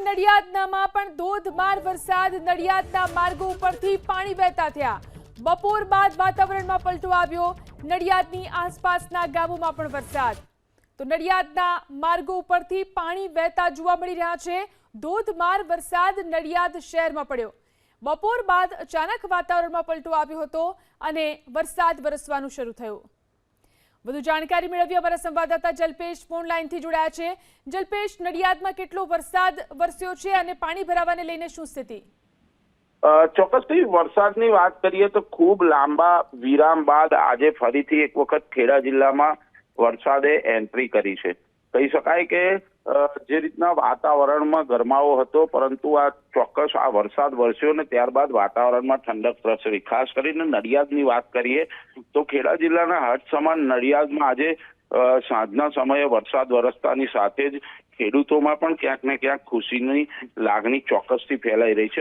નડિયાદનામાં પણ ધોધમાર વરસાદ નડિયાદના માર્ગો ઉપરથી પાણી વહેતા થયા. બપોર બાદ વાતાવરણમાં પલટો આવ્યો. નડિયાદની આસપાસના ગામોમાં પણ વરસાદ. તો નડિયાદના માર્ગો ઉપરથી પાણી વહેતા જોવા મળી રહ્યા છે. ધોધમાર વરસાદ નડિયાદ શહેરમાં પડ્યો. બપોર બાદ અચાનક વાતાવરણમાં પલટો આવ્યો હતો અને વરસાદ વરસવાનું શરૂ થયું. વધુ જાણકારી મેળવી અમારા સંવાદદાતા જલ્પેશ ફોન જોડાયા છે. જલ્પેશ, નડિયાદમાં કેટલો વરસાદ વરસ્યો છે અને પાણી ભરાવાને લઈને શું સ્થિતિ? ચોક્કસથી વરસાદની વાત કરીએ તો ખૂબ લાંબા વિરામ બાદ આજે ફરીથી એક વખત ખેડા જિલ્લામાં વરસાદે એન્ટ્રી કરી છે. કહી શકાય કે જે રીતના વાતાવરણમાં ગરમાવો હતો, પરંતુ આ ચોક્કસ આ વરસાદ વરસ્યો ને ત્યારબાદ વાતાવરણમાં ઠંડક પ્રસરી ખાસ કરીને નડિયાદની વાત કરીએ, તો ખેડા જિલ્લાના હટ સમાન નડિયાદમાં આજે સાંજના સમયે વરસાદ વરસતાની સાથે જ ખેડૂતોમાં પણ ક્યાંક ને ક્યાંક ખુશીની લાગણી ચોક્કસથી ફેલાઈ રહી છે.